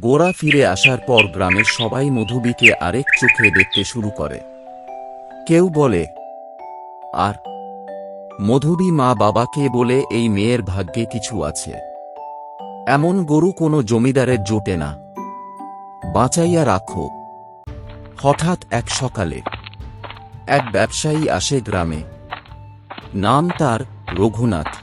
গোরা ফিরে আসার পর গ্রামের সবাই মধুবীকে আরেক চোখে দেখতে শুরু করে। কেউ বলে, আর মধুবী মা বাবাকে বলে এই মেয়ের ভাগ্যে কিছু আছে। এমন গরু কোনো জমিদারের জোটে না। বাঁচাইয়া রাখো। হঠাৎ এক সকালে এক ব্যবসায়ী আসে গ্রামে। নাম তার রঘুনাথ।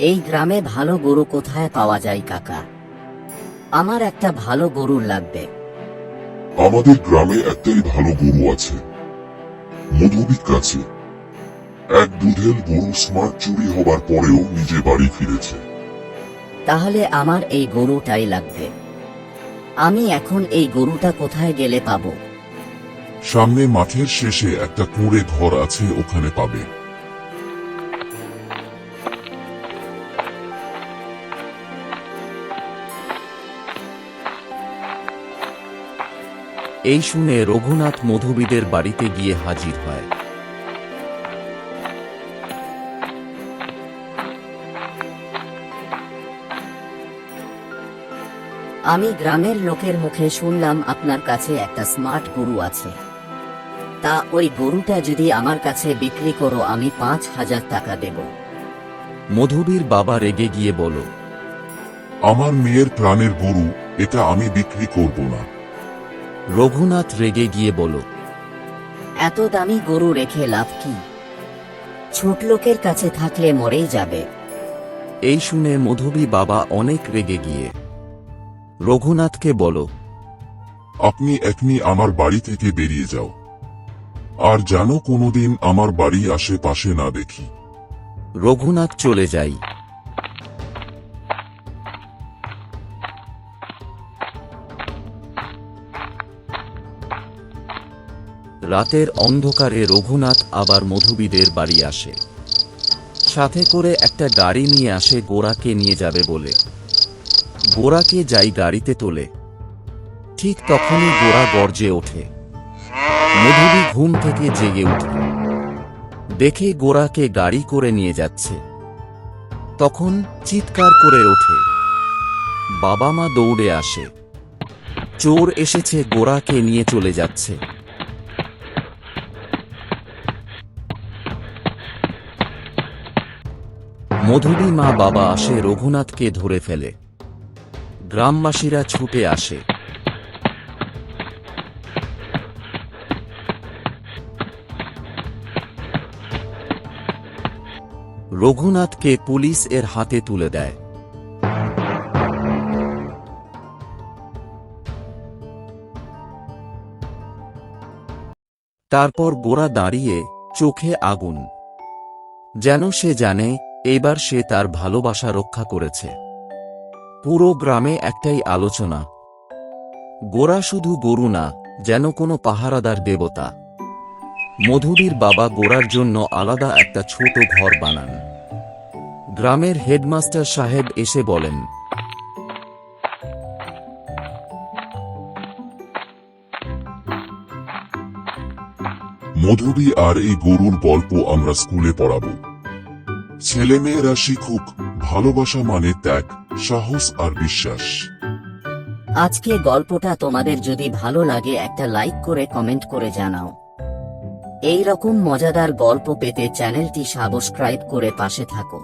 এই গ্রামে ভালো গরু কোথায় পাওয়া যায় কাকা? আমার একটা ভালো গরু লাগবে। আমাদের গ্রামে একটাই ভালো গরু আছে। মধুবির কাছে। এক দুধেল গরু স্মার্ট চুরি হবার পরেও নিজে বাড়ি ফিরেছে। তাহলে আমার এই গরুটাই লাগবে। আমি এখন এই গরুটা কোথায় গেলে পাবো? সামনে মাঠের শেষে একটা কুঁড়ে ঘর আছে ওখানে পাবে। এই শুনে রঘুনাথ মধুবীদের বাড়িতে গিয়ে হাজির হয়। আমি গ্রামের লোকের মুখে শুনলাম আপনার কাছে একটা স্মার্ট গরু আছে। তা ওই গরুটা যদি আমার কাছে বিক্রি করো আমি পাঁচ হাজার টাকা দেব। মধুবীর বাবা রেগে গিয়ে বল আমার মেয়ের প্রাণের গরু এটা আমি বিক্রি করব না। রঘুনাথ রেগে গিয়ে বল এত দামি গরু রেখে লাভ কি? ছোট লোকের কাছে থাকলে মরেই যাবে। এই শুনে মধুবী বাবা অনেক রেগে গিয়ে রঘুনাথকে বল আপনি এখনি আমার বাড়ি থেকে বেরিয়ে যাও। আর জানো কোনোদিন আমার বাড়ি আশেপাশে না দেখি। রঘুনাথ চলে যাই। রাতের অন্ধকারে রঘুনাথ আবার মধুবিদের বাড়ি আসে। সাথে করে একটা গাড়ি নিয়ে আসে গোরাকে নিয়ে যাবে বলে। গোরাকে যাই গাড়িতে তোলে। ঠিক তখনই গোরা গর্জে ওঠে। মধুবি ঘুম থেকে জেগে উঠে। দেখে গোরাকে গাড়ি করে নিয়ে যাচ্ছে। তখন চিৎকার করে ওঠে। বাবা মা দৌড়ে আসে। চোর এসেছে গোরাকে নিয়ে চলে যাচ্ছে। মধুবী মা বাবা আসে রঘুনাথকে ধরে ফেলে। গ্রামবাসীরা ছুটে আসে। রঘুনাথকে পুলিশ এর হাতে তুলে দেয়। তারপর গোরা দাঁড়িয়ে চোখে আগুন। যেন সে জানে এবার সে তার ভালোবাসা রক্ষা করেছে। পুরো গ্রামে একটাই আলোচনা। গোরা শুধু গরু না, যেন কোনো পাহারাদার দেবতা। মধুবীর বাবা গোরার জন্য আলাদা একটা ছোট ঘর বানান। গ্রামের হেডমাস্টার সাহেব এসে বলেন, মধুবী আর এই গরুর গল্প আমরা স্কুলে পড়াবো। ছেলেমেয়েরা শিখুক, ভালোবাসা মানে ত্যাগ, সাহস আর বিশ্বাস। আজকে গল্পটা তোমাদের যদি ভালো লাগে একটা লাইক করে কমেন্ট করে জানাও। এই রকম মজাদার গল্প পেতে চ্যানেলটি সাবস্ক্রাইব করে পাশে থাকো।